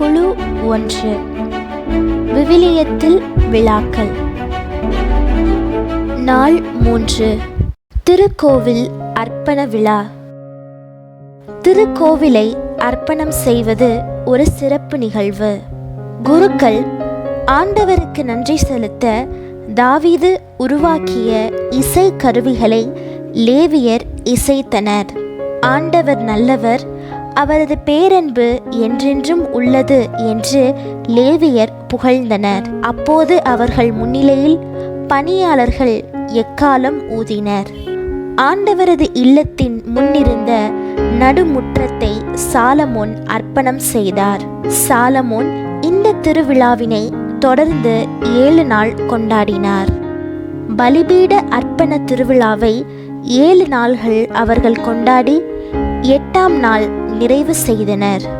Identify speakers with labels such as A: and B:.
A: குழு ஒன்று. விவிலியத்தில் விழாக்கள். நாள் மூன்று. திருக்கோவில் அர்ப்பண விழா. திருக்கோவிலை அர்ப்பணம் செய்வது ஒரு சிறப்பு நிகழ்வு. குருக்கள் ஆண்டவருக்கு நன்றி செலுத்த தாவீது உருவாக்கிய இசை கருவிகளை லேவியர் இசைத்தனர். ஆண்டவர் நல்லவர் அவரது பேரன்பு என்றென்றும் உள்ளது என்று லேவியர் புகழ்ந்தனர். அப்போது அவர்கள் முன்னிலையில் பணியாளர்கள் எக்காலம் ஊதினர்? ஆண்டவரது இல்லத்தின் முன்னிருந்த நடுமுற்றத்தை சாலமோன் அர்ப்பணம் செய்தார். சாலமோன் இந்த திருவிழாவினை தொடர்ந்து ஏழு நாள் கொண்டாடினார். பலிபீட அர்ப்பண திருவிழாவை ஏழு நாள்கள் அவர்கள் கொண்டாடி எட்டாம் நாள் நிறைவு செய்தனர்.